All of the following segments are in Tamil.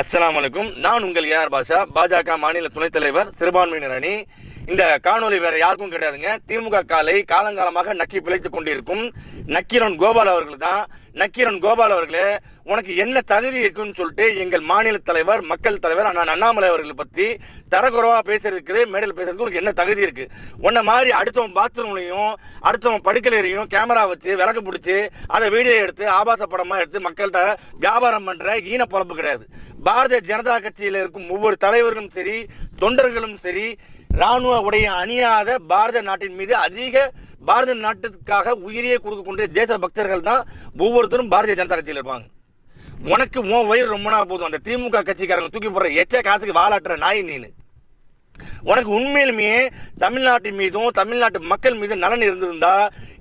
அஸ்லாம் வலைக்கும் நான் உங்கள் ஏஆர் பாஷா பாஜக மாநில துணைத் தலைவர் சிறுபான்மையினர் அணி. இந்த காணொலி வேற யாருக்கும் கிடையாதுங்க. திமுக காலை காலங்காலமாக நக்கி பிழைத்துக் கொண்டிருக்கும் நக்கீரன் கோபால் அவர்கள் தான். நக்கீரன் கோபால் அவர்களே உனக்கு என்ன தகுதி இருக்குன்னு சொல்லிட்டு எங்கள் மாநில தலைவர் மக்கள் தலைவர் அண்ணா அண்ணாமலை அவர்களை பத்தி தரக்குறவா பேசுறதுக்கு மேடையில் பேசுறதுக்கு உனக்கு என்ன தகுதி இருக்கு? உன்ன மாதிரி அடுத்தவன் பாத்ரூம்லையும் அடுத்தவன் படுக்கலையும் கேமரா வச்சு விளக்கு பிடிச்சி அதை வீடியோ எடுத்து ஆபாச படமா எடுத்து மக்கள்கிட்ட வியாபாரம் பண்ற ஈன பொழப்பு கிடையாது. பாரதிய ஜனதா கட்சியில் இருக்கும் ஒவ்வொரு தலைவர்களும் சரி தொண்டர்களும் சரி ராணுவ உடைய அணியாத பாரத நாட்டின் மீது அதிக பாரத நாட்டுக்காக உயிரியை கொடுக்கக்கூடிய தேச பக்தர்கள் தான் ஒவ்வொருத்தரும் பாரதிய ஜனதா கட்சியில் இருப்பாங்க. உனக்கு உன் வயிறு ரொம்ப நாள் போதும். அந்த திமுக கட்சிக்காரங்க தூக்கி போடுற எச்ச காசுக்கு வாலாட்டுற நாய் நீனு உனக்கு உண்மையிலுமே தமிழ்நாட்டின் மீதும் தமிழ்நாட்டு மக்கள் மீதும் நலன் இருந்திருந்தா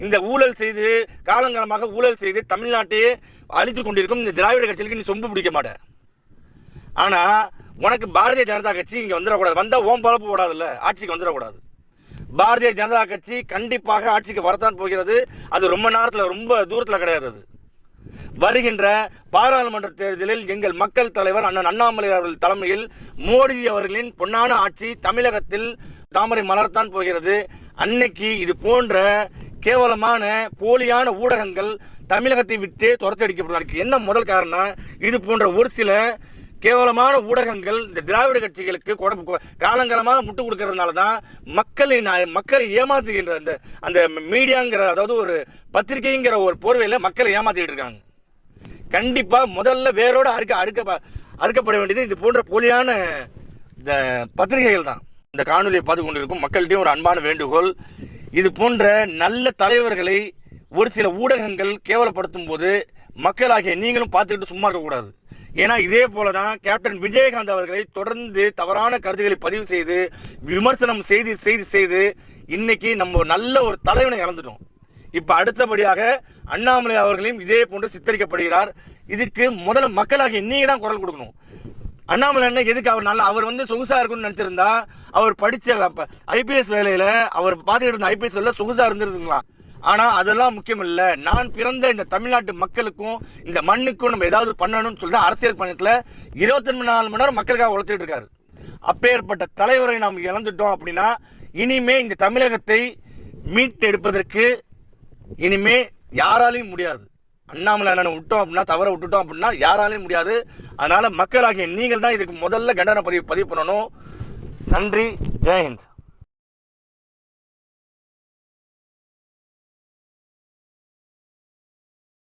இந்த ஊழல் செய்து காலங்காலமாக ஊழல் செய்து தமிழ்நாட்டையே அழித்து கொண்டிருக்கும் இந்த திராவிட கட்சிகளுக்கு நீ சொம்பு பிடிக்க மாட்ட. ஆனால் உனக்கு பாரதிய ஜனதா கட்சி இங்கே வந்துடக்கூடாது. வந்தால் ஓம் பழப்பு போடாதுல்ல. ஆட்சிக்கு வந்துடக்கூடாது. பாரதிய ஜனதா கட்சி கண்டிப்பாக ஆட்சிக்கு வரத்தான் போகிறது. அது ரொம்ப நேரத்தில் ரொம்ப தூரத்தில் கிடையாது அது. வருகின்ற பாராளுமன்ற தேர்தலில் எங்கள் மக்கள் தலைவர் அண்ணன் அண்ணாமலை அவர்கள் தலைமையில் மோடி அவர்களின் பொன்னான ஆட்சி தமிழகத்தில் தாமரை மலர்த்தான் போகிறது. அன்னைக்கு இது போன்ற கேவலமான போலியான ஊடகங்கள் தமிழகத்தை விட்டு துரத்தடிக்கப்படுவதற்கு என்ன முதல் காரணம்? இது போன்ற ஒரு சில கேவலமான ஊடகங்கள் இந்த திராவிட கட்சிகளுக்கு காலங்காலமாக முட்டு கொடுக்கறதுனால தான் மக்களை மக்களை ஏமாத்துகின்ற அந்த அந்த மீடியாங்கிற அதாவது ஒரு பத்திரிகைங்கிற ஒரு போர்வையில் மக்களை ஏமாத்திட்டு இருக்காங்க. கண்டிப்பாக முதல்ல வேரோடு அறுக்க அறுக்க அறுக்கப்பட வேண்டியது இது போன்ற போலியான இந்த பத்திரிகைகள் தான். இந்த காணொலியை பார்த்து கொண்டிருக்கும் மக்கள்கிட்டையும் ஒரு அன்பான வேண்டுகோள். இது போன்ற நல்ல தலைவர்களை ஒரு சில ஊடகங்கள் கேவலப்படுத்தும் போது மக்களாகிய நீங்களும் பார்த்துக்கிட்டு சும்மா இருக்கக்கூடாது ஏன்னா இதே போல தான் கேப்டன் விஜயகாந்த் அவர்களை தொடர்ந்து தவறான கருத்துக்களை பதிவு செய்து விமர்சனம் செய்து செய்து செய்து இன்னைக்கு நம்ம ஒரு நல்ல ஒரு தலைவனை இழந்துட்டோம். இப்போ அடுத்தபடியாக அண்ணாமலை அவர்களையும் இதே போன்று சித்தரிக்கப்படுகிறார். இதுக்கு முதல்ல மக்களாக நீங்கள் தான் குரல் கொடுக்கணும். அண்ணாமலை அண்ணன் எதுக்கு அவர் நல்லா அவர் வந்து சொகுசாக இருக்கும்னு நினச்சிருந்தா அவர் படித்த ஐபிஎஸ் வேலையில் அவர் பார்த்துக்கிட்டு இருந்த ஐபிஎஸ் வேலை சொகுசாக இருந்திருந்துங்களா ஆனால் அதெல்லாம் முக்கியம் இல்லை நான் பிறந்த இந்த தமிழ்நாட்டு மக்களுக்கும் இந்த மண்ணுக்கும் நம்ம ஏதாவது பண்ணணும்னு சொல்லி அரசியல் பயணத்தில் இருபத்தி நாலு மணி நேரம் மக்களுக்காக உழைச்சிட்டு இருக்காரு. அப்பேற்பட்ட தலைவரை நாம் இழந்துட்டோம் அப்படின்னா இனிமே இந்த தமிழகத்தை மீட்டெடுப்பதற்கு இனிமே யாராலையும் முடியாது. அண்ணாமலை அண்ணன் விட்டோம் அப்படின்னா தவற விட்டுட்டோம் அப்படின்னா யாராலையும் முடியாது. அதனால மக்களாகிய நீங்கள் தான் இதுக்கு முதல்ல கண்டன பதிவு பதிவு பண்ணணும். நன்றி. ஜெயஹிந்த்